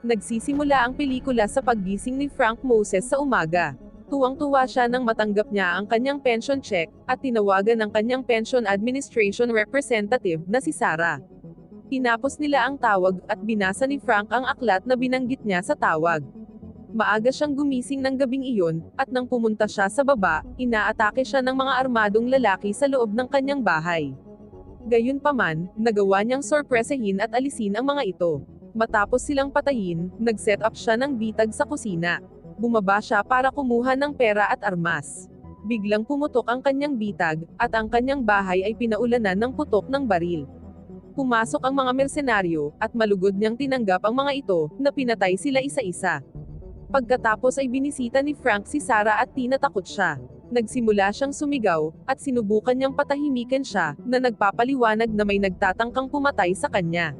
Nagsisimula ang pelikula sa paggising ni Frank Moses sa umaga. Tuwang-tuwa siya nang matanggap niya ang kanyang pension check, at tinawagan ng kanyang pension administration representative na si Sarah. Tinapos nila ang tawag at binasa ni Frank ang aklat na binanggit niya sa tawag. Maaga siyang gumising ng gabing iyon, at nang pumunta siya sa baba, inaatake siya ng mga armadong lalaki sa loob ng kanyang bahay. Gayunpaman, nagawa niyang sorpresahin at alisin ang mga ito. Matapos silang patayin, nag-set up siya ng bitag sa kusina. Bumaba siya para kumuha ng pera at armas. Biglang pumutok ang kanyang bitag, at ang kanyang bahay ay pinaulanan ng putok ng baril. Pumasok ang mga mersenaryo, at malugod niyang tinanggap ang mga ito, na pinatay sila isa-isa. Pagkatapos ay binisita ni Frank si Sarah at tinatakot siya. Nagsimula siyang sumigaw, at sinubukan niyang patahimikin siya, na nagpapaliwanag na may nagtatangkang pumatay sa kanya.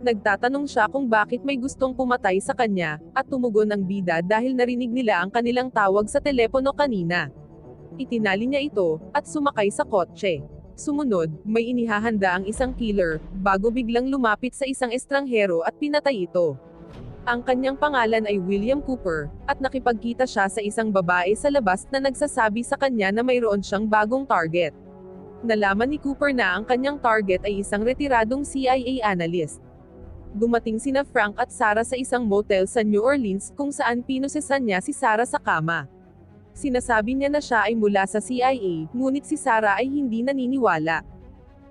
Nagtatanong siya kung bakit may gustong pumatay sa kanya, at tumugon ang bida dahil narinig nila ang kanilang tawag sa telepono kanina. Itinali niya ito, at sumakay sa kotse. Sumunod, may inihahanda ang isang killer, bago biglang lumapit sa isang estranghero at pinatay ito. Ang kanyang pangalan ay William Cooper, at nakipagkita siya sa isang babae sa labas na nagsasabi sa kanya na mayroon siyang bagong target. Nalaman ni Cooper na ang kanyang target ay isang retiradong CIA analyst. Dumating sina Frank at Sarah sa isang motel sa New Orleans kung saan pinusesan niya si Sarah sa kama. Sinasabi niya na siya ay mula sa CIA, ngunit si Sarah ay hindi naniniwala.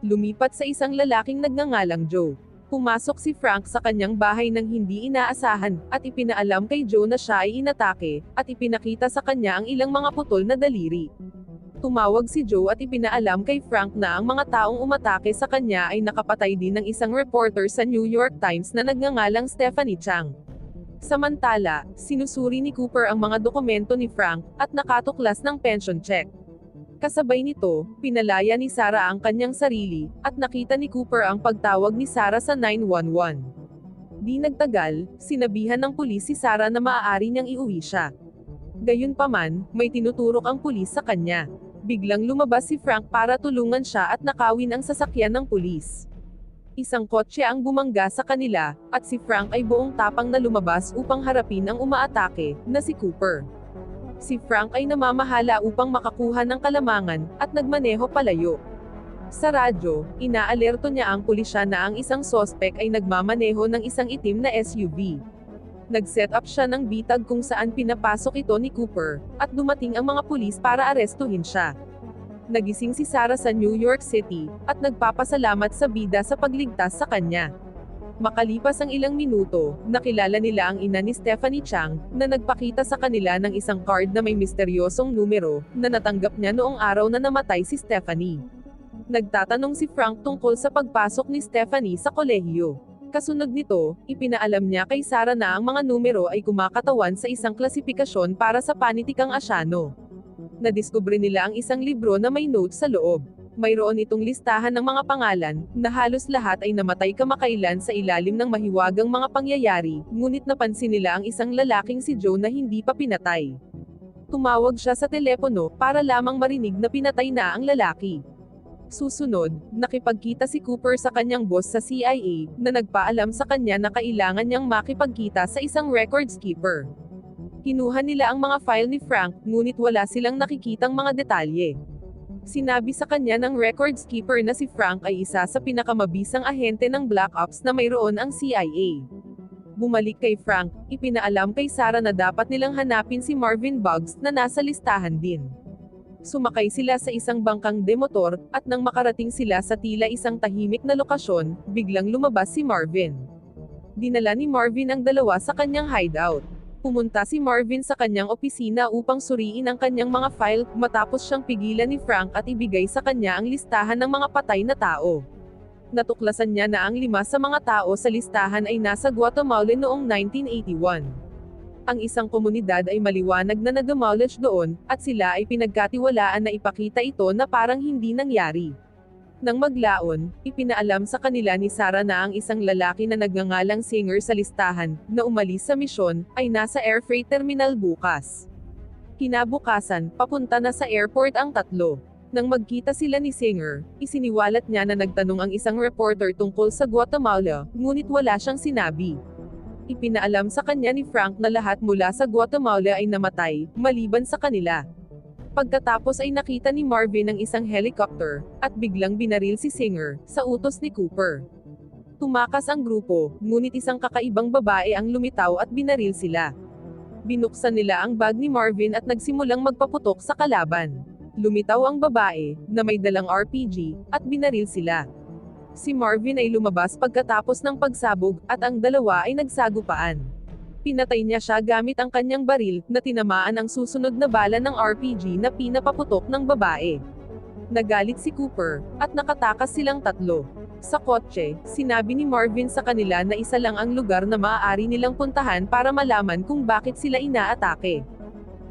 Lumipat sa isang lalaking nagngangalang Joe. Pumasok si Frank sa kanyang bahay nang hindi inaasahan, at ipinaalam kay Joe na siya ay inatake, at ipinakita sa kanya ang ilang mga putol na daliri. Tumawag si Joe at ipinaalam kay Frank na ang mga taong umatake sa kanya ay nakapatay din ng isang reporter sa New York Times na nagngangalang Stephanie Chang. Samantala, sinusuri ni Cooper ang mga dokumento ni Frank, at nakatuklas ng pension check. Kasabay nito, pinalaya ni Sarah ang kanyang sarili, at nakita ni Cooper ang pagtawag ni Sarah sa 911. Di nagtagal, sinabihan ng pulis si Sarah na maaari niyang iuwi siya. Gayunpaman, may tinuturok ang pulis sa kanya. Biglang lumabas si Frank para tulungan siya at nakawin ang sasakyan ng pulis. Isang kotse ang bumangga sa kanila, at si Frank ay buong tapang na lumabas upang harapin ang umaatake, na si Cooper. Si Frank ay namamahala upang makakuha ng kalamangan, at nagmaneho palayo. Sa radyo, inaalerto niya ang pulisya na ang isang sospek ay nagmamaneho ng isang itim na SUV. Nag-set up siya ng bitag kung saan pinapasok ito ni Cooper, at dumating ang mga pulis para arestuhin siya. Nagising si Sarah sa New York City, at nagpapasalamat sa bida sa pagligtas sa kanya. Makalipas ang ilang minuto, nakilala nila ang ina ni Stephanie Chang, na nagpakita sa kanila ng isang card na may misteryosong numero, na natanggap niya noong araw na namatay si Stephanie. Nagtatanong si Frank tungkol sa pagpasok ni Stephanie sa kolehiyo. Kasunod nito, ipinaalam niya kay Sarah na ang mga numero ay kumakatawan sa isang klasifikasyon para sa panitikang asyano. Nadiskubre nila ang isang libro na may note sa loob. Mayroon itong listahan ng mga pangalan, na halos lahat ay namatay kamakailan sa ilalim ng mahiwagang mga pangyayari, ngunit napansin nila ang isang lalaking si Joe na hindi pa pinatay. Tumawag siya sa telepono, para lamang marinig na pinatay na ang lalaki. Susunod, nakipagkita si Cooper sa kanyang boss sa CIA, na nagpaalam sa kanya na kailangan niyang makipagkita sa isang records keeper. Kinuha nila ang mga file ni Frank, ngunit wala silang nakikitang mga detalye. Sinabi sa kanya ng records keeper na si Frank ay isa sa pinakamabisang ahente ng Black Ops na mayroon ang CIA. Bumalik kay Frank, ipinaalam kay Sarah na dapat nilang hanapin si Marvin Buggs na nasa listahan din. Sumakay sila sa isang bangkang demotor, at nang makarating sila sa tila isang tahimik na lokasyon, biglang lumabas si Marvin. Dinala ni Marvin ang dalawa sa kanyang hideout. Pumunta si Marvin sa kanyang opisina upang suriin ang kanyang mga file, matapos siyang pigilan ni Frank at ibigay sa kanya ang listahan ng mga patay na tao. Natuklasan niya na ang lima sa mga tao sa listahan ay nasa Guatemala noong 1981. Ang isang komunidad ay maliwanag na nademolish doon, at sila ay pinagkatiwalaan na ipakita ito na parang hindi nangyari. Nang maglaon, ipinaalam sa kanila ni Sarah na ang isang lalaki na nagngangalang singer sa listahan, na umalis sa misyon, ay nasa air freight terminal bukas. Kinabukasan, papunta na sa airport ang tatlo. Nang magkita sila ni Singer, isiniwalat niya na nagtanong ang isang reporter tungkol sa Guatemala, ngunit wala siyang sinabi. Ipinaalam sa kanya ni Frank na lahat mula sa Guatemala ay namatay, maliban sa kanila. Pagkatapos ay nakita ni Marvin ang isang helicopter, at biglang binaril si Singer, sa utos ni Cooper. Tumakas ang grupo, ngunit isang kakaibang babae ang lumitaw at binaril sila. Binuksan nila ang bag ni Marvin at nagsimulang magpaputok sa kalaban. Lumitaw ang babae, na may dalang RPG, at binaril sila. Si Marvin ay lumabas pagkatapos ng pagsabog, at ang dalawa ay nagsagupaan. Pinatay niya siya gamit ang kanyang baril, na tinamaan ang susunod na bala ng RPG na pinapaputok ng babae. Nagalit si Cooper, at nakatakas silang tatlo. Sa kotse, sinabi ni Marvin sa kanila na isa lang ang lugar na maaari nilang puntahan para malaman kung bakit sila inaatake.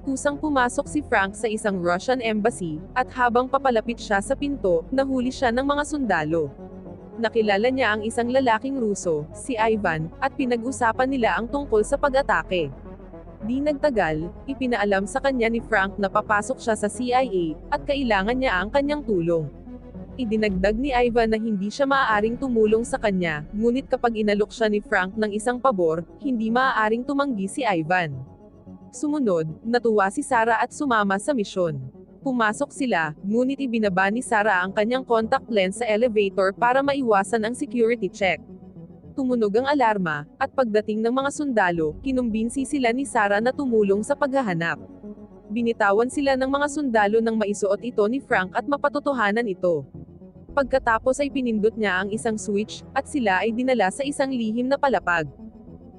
Kusang pumasok si Frank sa isang Russian embassy, at habang papalapit siya sa pinto, nahuli siya ng mga sundalo. Nakilala niya ang isang lalaking Ruso, si Ivan, at pinag-usapan nila ang tungkol sa pag-atake. Di nagtagal, ipinaalam sa kanya ni Frank na papasok siya sa CIA, at kailangan niya ang kanyang tulong. Idinagdag ni Ivan na hindi siya maaaring tumulong sa kanya, ngunit kapag inalok siya ni Frank ng isang pabor, hindi maaaring tumanggi si Ivan. Sumunod, natuwa si Sarah at sumama sa misyon. Pumasok sila, ngunit ibinaba ni Sarah ang kanyang contact lens sa elevator para maiwasan ang security check. Tumunog ang alarma, at pagdating ng mga sundalo, kinumbinsi sila ni Sarah na tumulong sa paghahanap. Binitawan sila ng mga sundalo nang maisuot ito ni Frank at mapatotohanan ito. Pagkatapos ay pinindot niya ang isang switch, at sila ay dinala sa isang lihim na palapag.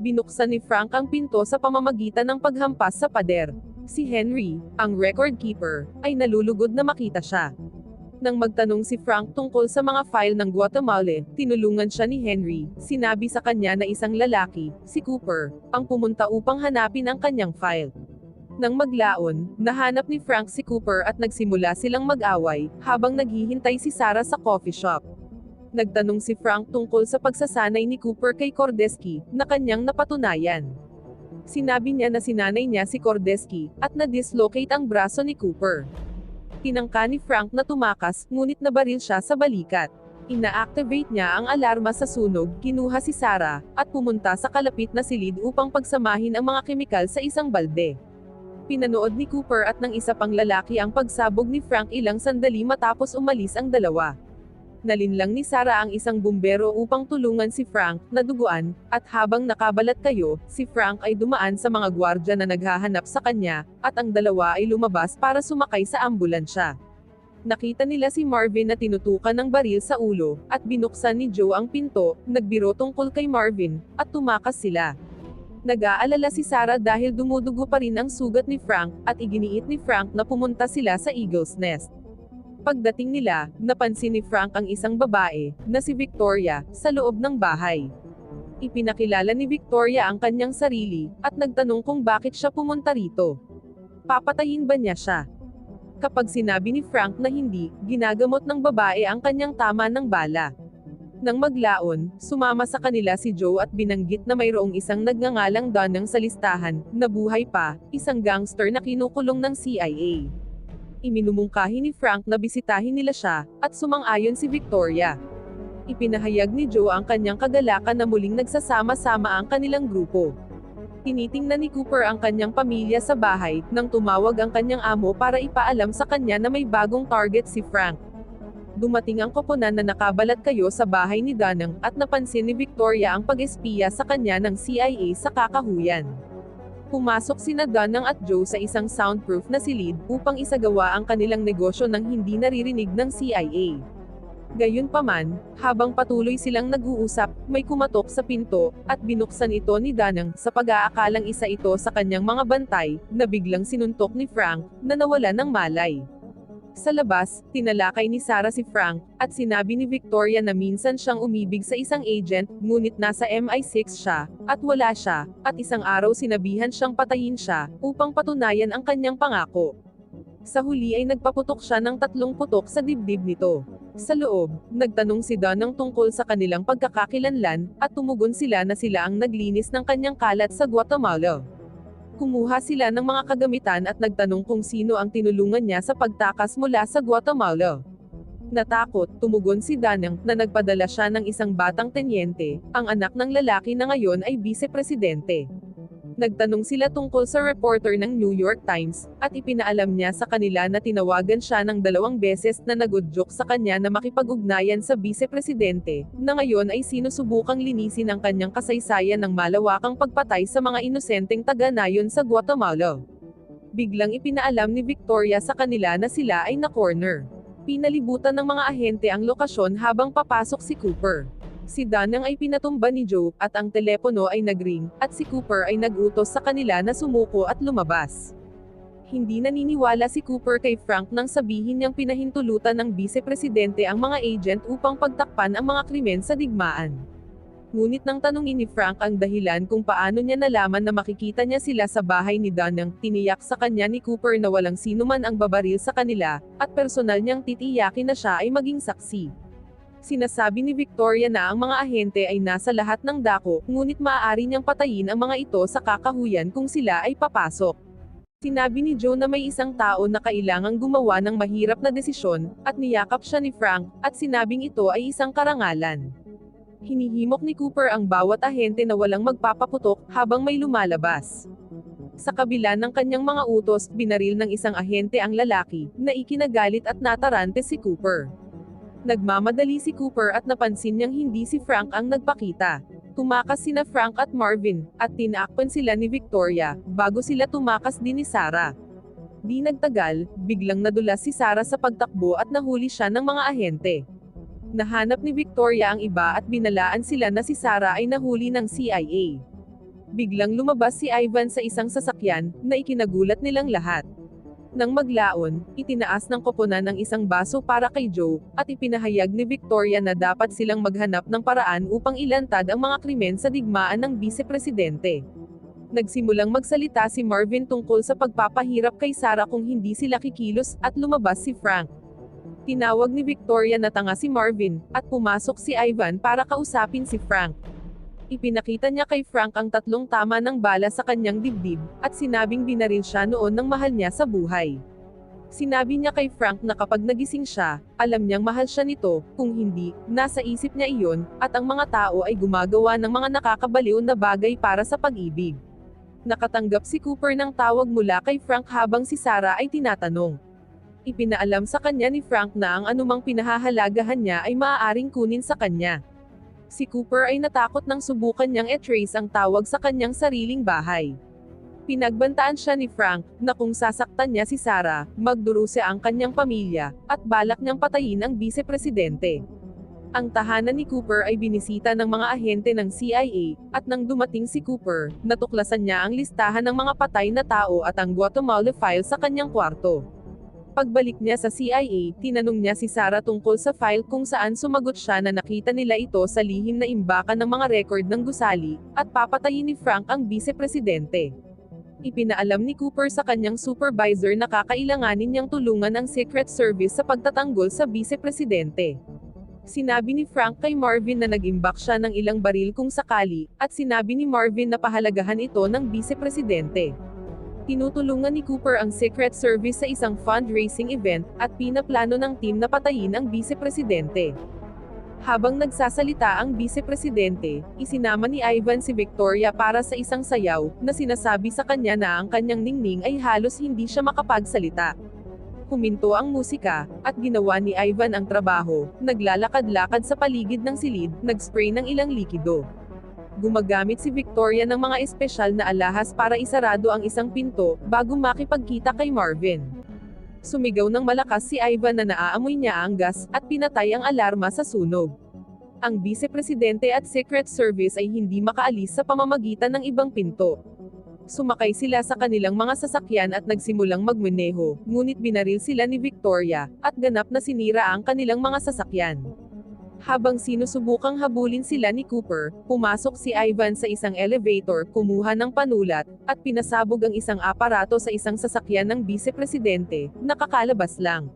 Binuksan ni Frank ang pinto sa pamamagitan ng paghampas sa pader. Si Henry, ang record keeper, ay nalulugod na makita siya. Nang magtanong si Frank tungkol sa mga file ng Guatemala, tinulungan siya ni Henry, sinabi sa kanya na isang lalaki, si Cooper, ang pumunta upang hanapin ang kanyang file. Nang maglaon, nahanap ni Frank si Cooper at nagsimula silang mag-away, habang naghihintay si Sarah sa coffee shop. Nagtanong si Frank tungkol sa pagsasanay ni Cooper kay Kordeski, na kanyang napatunayan. Sinabi niya na sinanay niya si Kordeski, at na-dislocate ang braso ni Cooper. Tinangka ni Frank na tumakas, ngunit nabaril siya sa balikat. Ina-activate niya ang alarma sa sunog, kinuha si Sarah, at pumunta sa kalapit na silid upang pagsamahin ang mga kemikal sa isang balde. Pinanood ni Cooper at ng isa pang lalaki ang pagsabog ni Frank ilang sandali matapos umalis ang dalawa. Nalinlang ni Sarah ang isang bumbero upang tulungan si Frank, na duguan, at habang nakabalat kayo, si Frank ay dumaan sa mga gwardya na naghahanap sa kanya, at ang dalawa ay lumabas para sumakay sa ambulansya. Nakita nila si Marvin na tinutukan ng baril sa ulo, at binuksan ni Joe ang pinto, nagbiro tungkol kay Marvin, at tumakas sila. Nag-aalala si Sarah dahil dumudugo pa rin ang sugat ni Frank, at iginiit ni Frank na pumunta sila sa Eagle's Nest. Pagdating nila, napansin ni Frank ang isang babae, na si Victoria, sa loob ng bahay. Ipinakilala ni Victoria ang kanyang sarili, at nagtanong kung bakit siya pumunta rito. Papatayin ba niya siya? Kapag sinabi ni Frank na hindi, ginagamot ng babae ang kanyang tama ng bala. Nang maglaon, sumama sa kanila si Joe at binanggit na mayroong isang nagngangalang Donang sa listahan, na buhay pa, isang gangster na kinukulong ng CIA. Iminumungkahi ni Frank na bisitahin nila siya, at sumang-ayon si Victoria. Ipinahayag ni Joe ang kanyang kagalakan na muling nagsasama-sama ang kanilang grupo. Tinitingnan ni Cooper ang kanyang pamilya sa bahay, nang tumawag ang kanyang amo para ipaalam sa kanya na may bagong target si Frank. Dumating ang koponan na nakabalat kayo sa bahay ni Danang, at napansin ni Victoria ang pag-espiya sa kanya ng CIA sa kakahuyan. Pumasok sina Danang at Joe sa isang soundproof na silid, upang isagawa ang kanilang negosyo nang hindi naririnig ng CIA. Gayunpaman, habang patuloy silang nag-uusap, may kumatok sa pinto, at binuksan ito ni Danang, sa pag-aakalang isa ito sa kanyang mga bantay, na biglang sinuntok ni Frank, na nawala ng malay. Sa labas, tinalakay ni Sarah si Frank, at sinabi ni Victoria na minsan siyang umibig sa isang agent, ngunit nasa MI6 siya, at wala siya, at isang araw sinabihan siyang patayin siya, upang patunayan ang kanyang pangako. Sa huli ay nagpaputok siya ng tatlong putok sa dibdib nito. Sa loob, nagtanong si Don ng tungkol sa kanilang pagkakakilanlan, at tumugon sila na sila ang naglinis ng kanyang kalat sa Guatemala. Kumuha sila ng mga kagamitan at nagtanong kung sino ang tinulungan niya sa pagtakas mula sa Guatemala. Natakot, tumugon si Danang na nagpadala siya ng isang batang tenyente, ang anak ng lalaki na ngayon ay vice-presidente. Nagtanong sila tungkol sa reporter ng New York Times, at ipinaalam niya sa kanila na tinawagan siya ng dalawang beses na nagudyok sa kanya na makipag-ugnayan sa vice-presidente, na ngayon ay sinusubukang linisin ang kanyang kasaysayan ng malawakang pagpatay sa mga inosenteng taga-nayon sa Guatemala. Biglang ipinaalam ni Victoria sa kanila na sila ay na-corner. Pinalibutan ng mga ahente ang lokasyon habang papasok si Cooper. Si Danang ay pinatumba ni Joe, at ang telepono ay nagring, at si Cooper ay nagutos sa kanila na sumuko at lumabas. Hindi naniniwala si Cooper kay Frank nang sabihin niyang pinahintulutan ng vice-presidente ang mga agent upang pagtakpan ang mga krimen sa digmaan. Ngunit nang tanungin ni Frank ang dahilan kung paano niya nalaman na makikita niya sila sa bahay ni Danang, tiniyak sa kanya ni Cooper na walang sinuman ang babaril sa kanila, at personal niyang titiyakin na siya ay maging saksi. Sinasabi ni Victoria na ang mga ahente ay nasa lahat ng dako, ngunit maaari niyang patayin ang mga ito sa kakahuyan kung sila ay papasok. Sinabi ni Joe na may isang tao na kailangang gumawa ng mahirap na desisyon, at niyakap siya ni Frank, at sinabing ito ay isang karangalan. Hinihimok ni Cooper ang bawat ahente na walang magpapaputok, habang may lumalabas. Sa kabila ng kanyang mga utos, binaril ng isang ahente ang lalaki, na ikinagalit at natarante si Cooper. Nagmamadali si Cooper at napansin niyang hindi si Frank ang nagpakita. Tumakas sina Frank at Marvin, at tinakpan sila ni Victoria, bago sila tumakas din ni Sarah. Di nagtagal, biglang nadulas si Sarah sa pagtakbo at nahuli siya ng mga ahente. Nahanap ni Victoria ang iba at binalaan sila na si Sarah ay nahuli ng CIA. Biglang lumabas si Ivan sa isang sasakyan, na ikinagulat nilang lahat. Nang maglaon, itinaas ng koponan ng isang baso para kay Joe, at ipinahayag ni Victoria na dapat silang maghanap ng paraan upang ilantad ang mga krimen sa digmaan ng vice-presidente. Nagsimulang magsalita si Marvin tungkol sa pagpapahirap kay Sarah kung hindi sila kikilos, at lumabas si Frank. Tinawag ni Victoria na tanga si Marvin, at pumasok si Ivan para kausapin si Frank. Ipinakita niya kay Frank ang tatlong tama ng bala sa kanyang dibdib, at sinabing binaril siya noon ng mahal niya sa buhay. Sinabi niya kay Frank na kapag nagising siya, alam niyang mahal siya nito, kung hindi, nasa isip niya iyon, at ang mga tao ay gumagawa ng mga nakakabaliw na bagay para sa pag-ibig. Nakatanggap si Cooper ng tawag mula kay Frank habang si Sarah ay tinatanong. Ipinaalam sa kanya ni Frank na ang anumang pinahahalagahan niya ay maaaring kunin sa kanya. Si Cooper ay natakot nang subukan niyang e-trace ang tawag sa kanyang sariling bahay. Pinagbantaan siya ni Frank, na kung sasaktan niya si Sarah, magduruse ang kanyang pamilya, at balak niyang patayin ang vice-presidente. Ang tahanan ni Cooper ay binisita ng mga ahente ng CIA, at nang dumating si Cooper, natuklasan niya ang listahan ng mga patay na tao at ang Guatemala file sa kanyang kwarto. Pagbalik niya sa CIA, tinanong niya si Sarah tungkol sa file kung saan sumagot siya na nakita nila ito sa lihim na imbakan ng mga record ng gusali, at papatayin ni Frank ang vice-presidente. Ipinaalam ni Cooper sa kanyang supervisor na kakailanganin niyang tulungan ang Secret Service sa pagtatanggol sa vice-presidente. Sinabi ni Frank kay Marvin na nag-imbak siya ng ilang baril kung sakali, at sinabi ni Marvin na pahalagahan ito ng vice-presidente. Tinutulungan ni Cooper ang Secret Service sa isang fundraising event, at pinaplano ng team na patayin ang vice-presidente. Habang nagsasalita ang vice-presidente, isinama ni Ivan si Victoria para sa isang sayaw, na sinasabi sa kanya na ang kanyang ningning ay halos hindi siya makapagsalita. Huminto ang musika, at ginawa ni Ivan ang trabaho, naglalakad-lakad sa paligid ng silid, nag-spray ng ilang likido. Gumagamit si Victoria ng mga espesyal na alahas para isarado ang isang pinto, bago makipagkita kay Marvin. Sumigaw ng malakas si Ivan na naaamoy niya ang gas, at pinatay ang alarma sa sunog. Ang vice-presidente at Secret Service ay hindi makaalis sa pamamagitan ng ibang pinto. Sumakay sila sa kanilang mga sasakyan at nagsimulang magmaneho, ngunit binaril sila ni Victoria, at ganap na sinira ang kanilang mga sasakyan. Habang sinusubukang habulin sila ni Cooper, pumasok si Ivan sa isang elevator, kumuha ng panulat, at pinasabog ang isang aparato sa isang sasakyan ng vice-presidente, nakakalabas lang.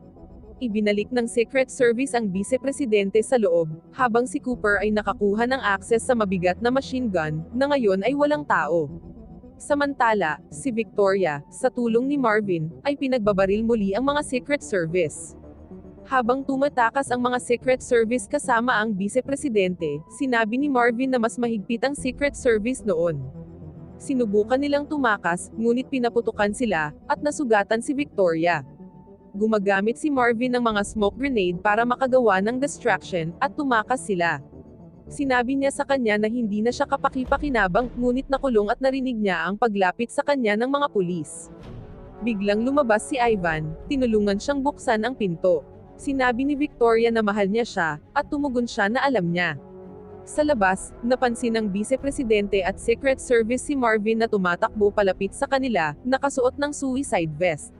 Ibinalik ng Secret Service ang vice-presidente sa loob, habang si Cooper ay nakakuha ng access sa mabigat na machine gun, na ngayon ay walang tao. Samantala, si Victoria, sa tulong ni Marvin, ay pinagbabaril muli ang mga Secret Service. Habang tumatakas ang mga Secret Service kasama ang Vice-Presidente, sinabi ni Marvin na mas mahigpit ang Secret Service noon. Sinubukan nilang tumakas, ngunit pinaputukan sila, at nasugatan si Victoria. Gumagamit si Marvin ng mga smoke grenade para makagawa ng distraction, at tumakas sila. Sinabi niya sa kanya na hindi na siya kapakipakinabang, ngunit nakulong at narinig niya ang paglapit sa kanya ng mga pulis. Biglang lumabas si Ivan, tinulungan siyang buksan ang pinto. Sinabi ni Victoria na mahal niya siya, at tumugon siya na alam niya. Sa labas, napansin ng Vice-Presidente at Secret Service si Marvin na tumatakbo palapit sa kanila, nakasuot ng suicide vest.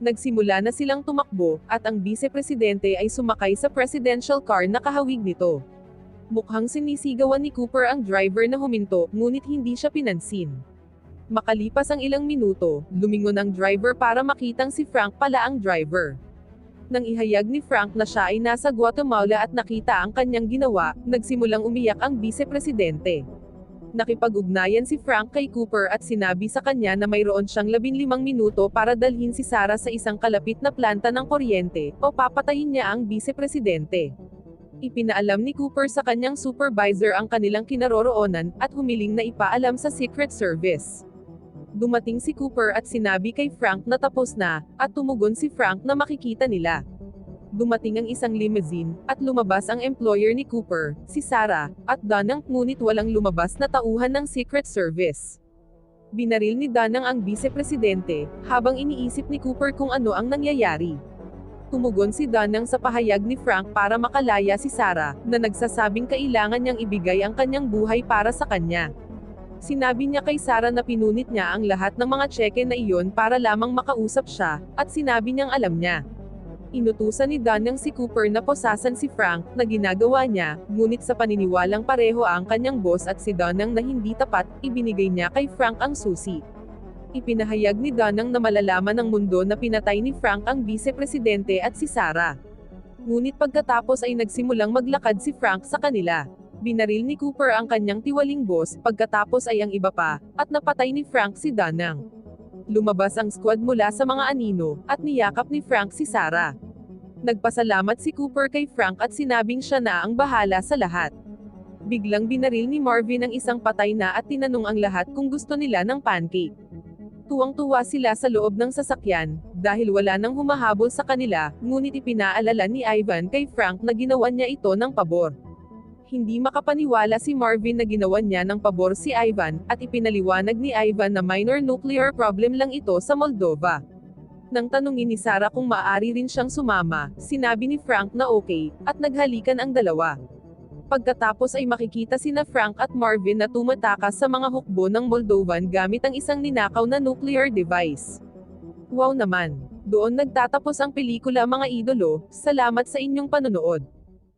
Nagsimula na silang tumakbo, at ang Vice-Presidente ay sumakay sa presidential car na kahawig nito. Mukhang sinisigawan ni Cooper ang driver na huminto, ngunit hindi siya pinansin. Makalipas ang ilang minuto, lumingon ang driver para makitang si Frank pala ang driver. Nang ihayag ni Frank na siya ay nasa Guatemala at nakita ang kanyang ginawa, nagsimulang umiyak ang vice-presidente. Nakipag-ugnayan si Frank kay Cooper at sinabi sa kanya na mayroon siyang 15 minuto para dalhin si Sarah sa isang kalapit na planta ng kuryente, o papatayin niya ang vice-presidente. Ipinaalam ni Cooper sa kanyang supervisor ang kanilang kinaroroonan, at humiling na ipaalam sa Secret Service. Dumating si Cooper at sinabi kay Frank na tapos na, at tumugon si Frank na makikita nila. Dumating ang isang limousine, at lumabas ang employer ni Cooper, si Sarah, at Danang ngunit walang lumabas na tauhan ng Secret Service. Binaril ni Danang ang vice-presidente, habang iniisip ni Cooper kung ano ang nangyayari. Tumugon si Danang sa pahayag ni Frank para makalaya si Sarah, na nagsasabing kailangan niyang ibigay ang kanyang buhay para sa kanya. Sinabi niya kay Sarah na pinunit niya ang lahat ng mga tseke na iyon para lamang makausap siya, at sinabi niyang alam niya. Inutusan ni Danang si Cooper na posasan si Frank, na ginagawa niya, ngunit sa paniniwalang pareho ang kanyang boss at si Danang na hindi tapat, ibinigay niya kay Frank ang susi. Ipinahayag ni Danang na malalaman ng mundo na pinatay ni Frank ang vice-presidente at si Sarah. Ngunit pagkatapos ay nagsimulang maglakad si Frank sa kanila. Binaril ni Cooper ang kanyang tiwaling boss, pagkatapos ay ang iba pa, at napatay ni Frank si Danang. Lumabas ang squad mula sa mga anino, at niyakap ni Frank si Sarah. Nagpasalamat si Cooper kay Frank at sinabing siya na ang bahala sa lahat. Biglang binaril ni Marvin ang isang patay na at tinanong ang lahat kung gusto nila ng pancake. Tuwang-tuwa sila sa loob ng sasakyan, dahil wala nang humahabol sa kanila, ngunit ipinaalala ni Ivan kay Frank na ginawa niya ito ng pabor hindi makapaniwala si Marvin na ginawa niya ng pabor si Ivan, at ipinaliwanag ni Ivan na minor nuclear problem lang ito sa Moldova. Nang tanungin ni Sarah kung maaari rin siyang sumama, sinabi ni Frank na okay, at naghalikan ang dalawa. Pagkatapos ay makikita sina Frank at Marvin na tumatakas sa mga hukbo ng Moldovan gamit ang isang ninakaw na nuclear device. Wow naman! Doon nagtatapos ang pelikula mga idolo, salamat sa inyong panonood.